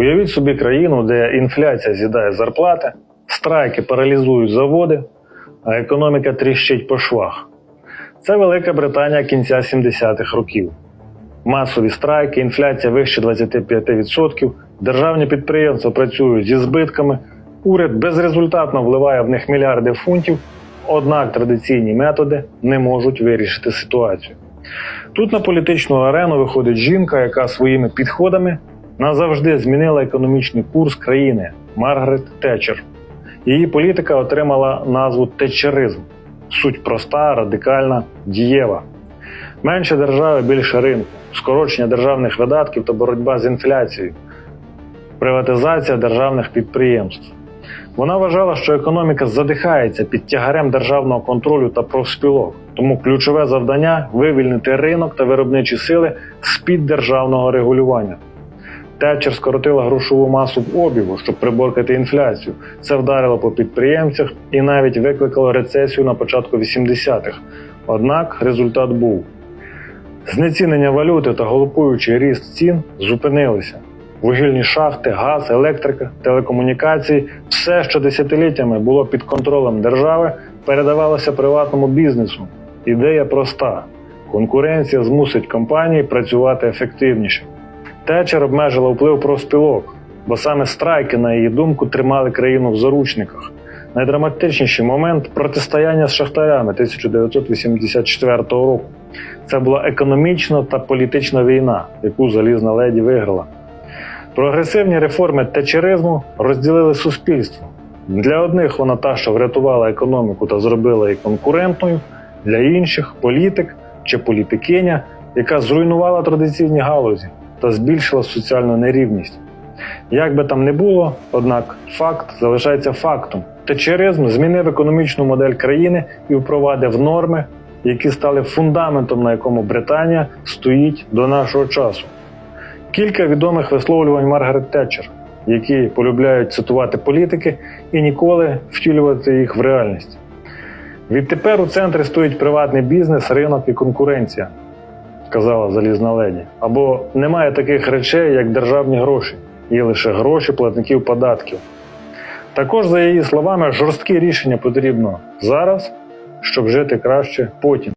Уявіть собі країну, де інфляція з'їдає зарплати, страйки паралізують заводи, а економіка тріщить по швах. Це Велика Британія кінця 70-х років. Масові страйки, інфляція вище 25%, державні підприємства працюють зі збитками, уряд безрезультатно вливає в них мільярди фунтів, однак традиційні методи не можуть вирішити ситуацію. Тут на політичну арену виходить жінка, яка своїми підходами назавжди змінила економічний курс країни Маргарет Тетчер. Її політика отримала назву тетчеризм. Суть проста, радикальна, дієва. Менше держави, більше ринку, скорочення державних видатків та боротьба з інфляцією, приватизація державних підприємств. Вона вважала, що економіка задихається під тягарем державного контролю та профспілок, тому ключове завдання вивільнити ринок та виробничі сили з-під державного регулювання. Тетчер скоротила грошову масу в обігу, щоб приборкати інфляцію. Це вдарило по підприємцях і навіть викликало рецесію на початку 80-х. Однак результат був: знецінення валюти та галопуючий ріст цін зупинилися. Вугільні шахти, газ, електрика, телекомунікації все, що десятиліттями було під контролем держави, передавалося приватному бізнесу. Ідея проста: конкуренція змусить компанії працювати ефективніше. Тетчер обмежила вплив профспілок, бо саме страйки, на її думку, тримали країну в заручниках. Найдраматичніший момент протистояння з шахтарями 1984 року. Це була економічна та політична війна, яку залізна леді виграла. Прогресивні реформи тетчеризму розділили суспільство. Для одних вона та, що врятувала економіку та зробила її конкурентною, для інших політик чи політикиня, яка зруйнувала традиційні галузі та збільшила соціальну нерівність. Як би там не було, однак факт залишається фактом. Тетчеризм змінив економічну модель країни і впровадив норми, які стали фундаментом, на якому Британія стоїть до нашого часу. Кілька відомих висловлювань Маргарет Тетчер, які полюбляють цитувати політики і ніколи втілювати їх в реальність. Відтепер у центрі стоїть приватний бізнес, ринок і конкуренція, казала залізна леді. Або немає таких речей, як державні гроші, є лише гроші платників податків. Також, за її словами, жорсткі рішення потрібно зараз, щоб жити краще потім.